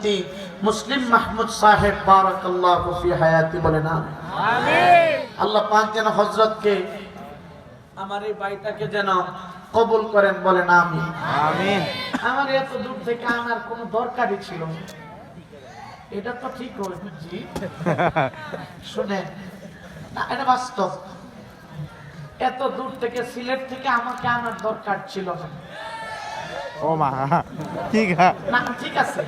মুফতি মুসলিম মাহমুদ সাহেব বারাকাল্লাহু ফি হায়াতি বলেন আমিন। আল্লাহ পাক যেন হযরতকে আমার এই ভাইটাকে যেন কবুল করেন বলেন আমিন। আমিন। আমার এত দূর থেকে আনার কোনো দরকারই ছিল না। এটা তো ঠিক বুঝছি। শুনেন না এটা বাস্তব। এত দূর থেকে সিলেট থেকে আমাকে আনার দরকার ছিল না। ও মা ঠিক আছে না ঠিক আছে।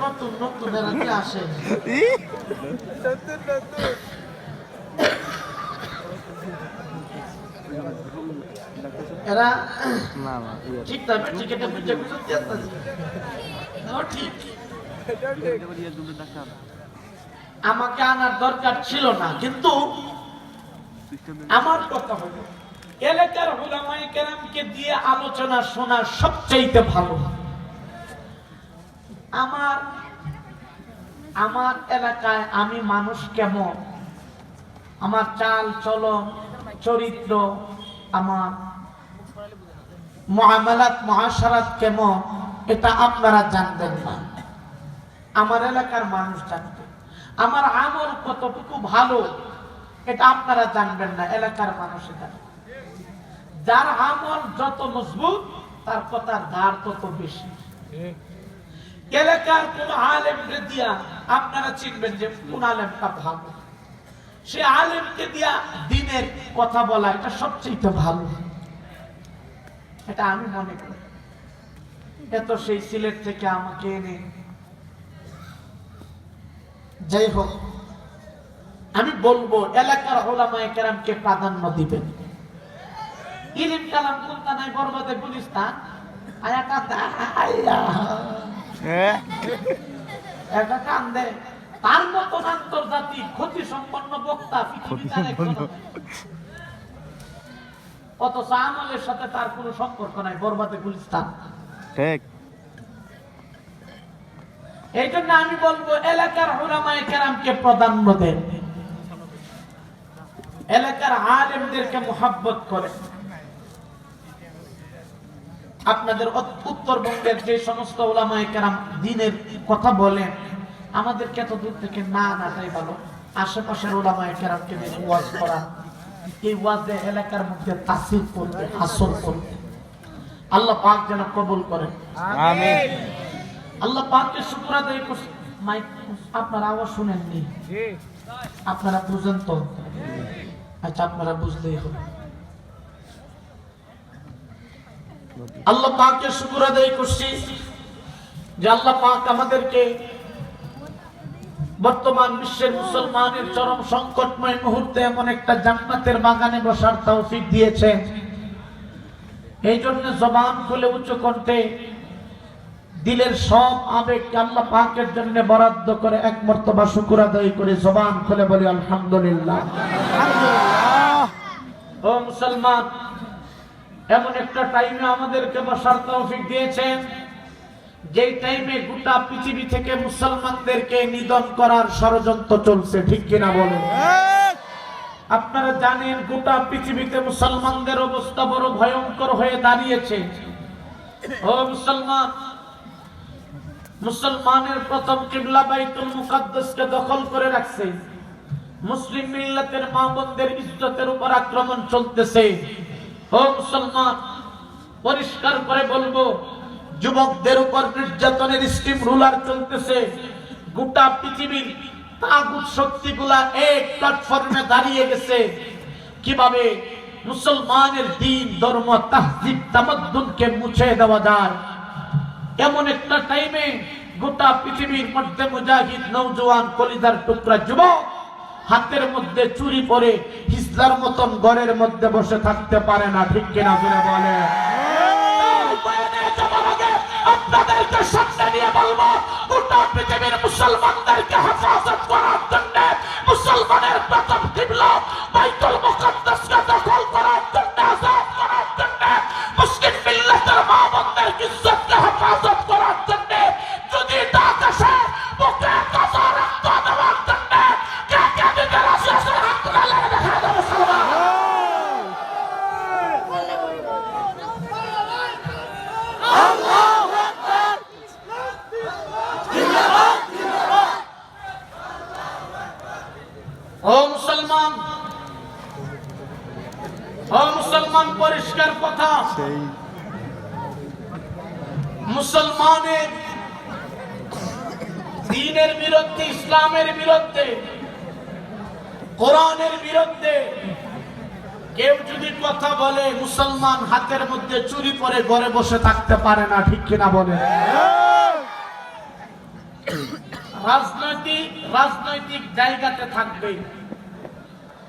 নতুন নতুন এরা কি আসে ই, এরা না না। ঠিক না ঠিক এটা বুঝে বুঝতে আসতেছে ঠিক আমাকে আনার দরকার ছিল না কিন্তু আমার কথা হলো এলাকার হুলামাই কেরামকে দিয়ে আলোচনা শোনা সবচাইতে ভালো আমার আমার এলাকায় আমি মানুষ কেমন? আমার চাল চলন, চরিত্র, আমার মহামালাত, মহাসারাত কেমন? এটা আপনারা জানবেন না। আমার এলাকার মানুষ জানবে। আমার আমল কতটুকু ভালো, এটা আপনারা জানবেন না, এলাকার মানুষ জানবে। যার আমল যত মজবুত, তার কথার ধার তত বেশি। এলাকার কোন আলেম দিয়া আপনারা চিনবেন যে কোন আলেমটা ভালো? সে আলেমকে দিয়া দিনের কথা বলা এটা সবচেয়ে ভালো। এটা আমি মনে করি। এত সেই সিলেট থেকে আমাকে এনে যাই হোক, আমি বলব এলাকার ওলামায়ে কেরামকে প্রাধান্য দিবেন। ইলিম কালাম কোনটা নাই বরবাদে গুলিস্তান। আয়া হ্যাঁ? তার মতন আন্তর্জাতিক ক্ষতি সম্পন্ন বক্তা পৃথিবীতে আর একজন সম্পন্ন। অথচ আমলের সাথে তার কোনো সম্পর্ক নাই বরবাদে গুলিস্তান। ঠিক। এই জন্য আমি বলব এলাকার ওলামায়ে কেরামকে প্রাধান্য দেন। এলাকার আলেমদেরকে মোহাব্বত করেন। আপনাদের উত্তরবঙ্গের যে সমস্ত ওলামায়ে কেরাম দিনের কথা বলেন আমাদেরকে এত দূর থেকে না নাটাই ভালো। আশেপাশের ওলামায়ে কেরামকে ওয়াজ করা এই ওয়াজে এলাকার মধ্যে তাসির করবে আসর করবে আল্লাহ পাক যেন কবুল করেন। আল্লাহ পাককে শুকর আদায় করছি। মাইক আপনারা আওয়াজ শুনেননি? আপনারা বুঝেন তো? আচ্ছা আপনারা বুঝলেই হবে। আল্লাহ পাককে শুকর আদায় করছি যে আল্লাহ পাক আমাদেরকে বর্তমান বিশ্বের মুসলমানের চরম সংকটময় মুহূর্তে এমন একটা জান্নাতের বাগানে বসার তৌফিক দিয়েছেন এই জন্য জবান খুলে উচ্চ কণ্ঠে দিলের সব আবেগকে আল্লাহ পাকের জন্য বরাদ্দ করে এক মর্তবা শুকুর আদায় করে জবান খুলে বলি আলহামদুলিল্লাহ। ও মুসলমান এমন একটা টাইমে আমাদেরকে বসার তৌফিক দিয়েছেন, যেই টাইমে গোটা পৃথিবী থেকে মুসলমানদেরকে নিধন করার ষড়যন্ত্র চলছে, ঠিক কিনা বলেন? আপনারা জানেন গোটা পৃথিবীতে মুসলমানদের অবস্থা বড় ভয়ঙ্কর হয়ে দাঁড়িয়েছে। ও মুসলমান, মুসলমানের প্রথম কিবলা বাইতুল মুকাদ্দাসকে দখল করে রাখছে। মুসলিম মিল্লাতের মা বোনদের ইজ্জতের উপর আক্রমণ চলতেছে। পরিষ্কার করে বলব, যুবকদের উপর নির্যাতনের স্টিম রুলার চলতেছে। গোটা পৃথিবীর তাগুত শক্তিগুলা এক প্ল্যাটফর্মে দাঁড়িয়ে গেছে। কীভাবে মুসলমানের দিন, ধর্ম, তাহজিব, তামাদ্দুনকে মুছে দেওয়া যায়? এমন একটা টাইমে গোটা পৃথিবীর মধ্যে মুজাহিদ নৌজওয়ান কলিজার টুকরা যুবক হাতের মধ্যে চুরি পরে হিজলার মতন ঘরের মধ্যে বসে থাকতে পারে না, ঠিক কিনা জুড়ে বলে? নিয়ে মুসলমানদেরকে হেফাজত করার জন্য মুসলমানের প্রথম কিবলা বাইতুল মুকাদ্দাসকে দখল করার জন্য আজাদ করার জন্য মুসলিম মিল্লাতের মা বোনদের ইজ্জতকে হেফাজত করার জন্য যদি ডাক আসে বুকে কাঁচা রক্ত দেওয়ার জন্য কে কে দিতে রাজি আছে হাত তুলে লেগে দেখা দেবে মুসলমান কথা। মুসলমানের দিনের বিরুদ্ধে ইসলামের বিরুদ্ধে কোরআনের বিরুদ্ধে কেউ যদি কথা বলে মুসলমান হাতের মধ্যে চুরি করে ঘরে বসে থাকতে পারে না ঠিক কিনা বলে? রাজনৈতিক রাজনৈতিক জায়গাতে থাকবে।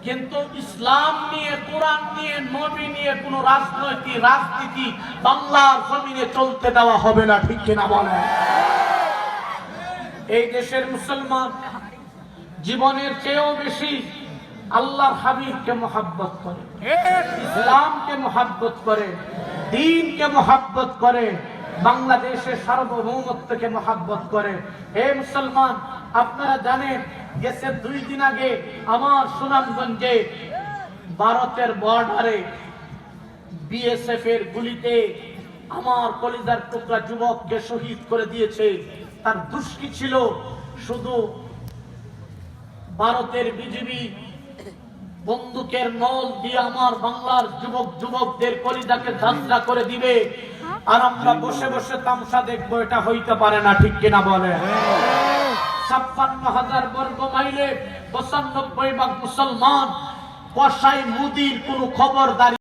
কিন্তু ইসলাম নিয়ে, কোরআন নিয়ে, নবী নিয়ে কোন রাজনৈতিক, রাজনীতি বাংলার জমিনে চলতে দেওয়া হবে না, ঠিক কিনা বলে এই দেশের মুসলমান জীবনের চেয়েও বেশি আল্লাহর হাবিবকে মোহাব্বত করে, ইসলামকে মোহাব্বত করে, দিনকে মোহাব্বত করে, বাংলাদেশের সার্বভৌমত্বকে মোহাব্বত করে। হে মুসলমান আপনারা জানেন, গেছে দুই দিন আগে আমার সুনামগঞ্জে ভারতের বর্ডারে বিএসএফ এর গুলিতে আমার কলিজার টুকরা যুবককে শহীদ করে দিয়েছে। তার দুষ্কি ছিল শুধু ভারতের বিজিবি বন্দুকের নল দিয়ে আমার বাংলার যুবক যুবকদের কলিজাকে ধান্দা করে দিবে। আর আমরা বসে বসে তামসা দেখব, এটা হইতে পারে না, ঠিক কিনা বলে ছাপ্পান্ন হাজার বর্গ মাইলে পঁচানব্বই ভাগ মুসলমান কসাই মুদির কোনো খবরদারি